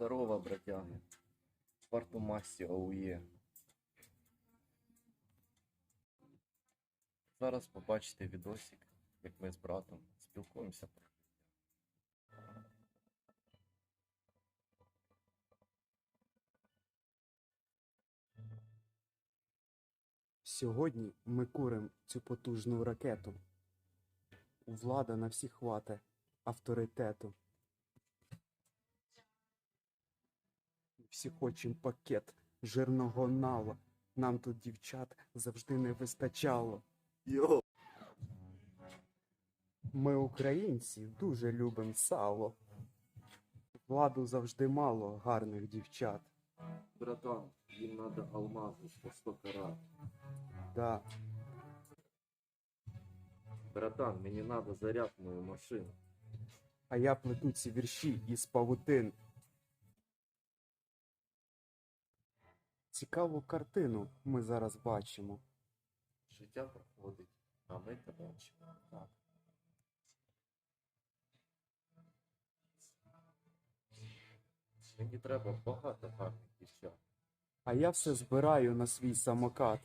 Здорово, братяги. Спарту АУЄ. Зараз побачите відосик, як ми з братом спілкуємося. Сьогодні ми курим цю потужну ракету. Влада на всіх хвате авторитету. Всі хочем пакет жирного нала. Нам тут дівчат завжди не вистачало. Йо! Ми, українці, дуже любим сало. Владу завжди мало гарних дівчат. Братан, їм надо алмази по 100 карат. Да, Братан, мені надо заряд мою машину. а я плету ці вірші із павутин. Цікаву картину ми зараз бачимо. Життя проходить, а ми тебе бачимо. Так. Мені треба багато гарних дівчат. А я все збираю на свій самокат.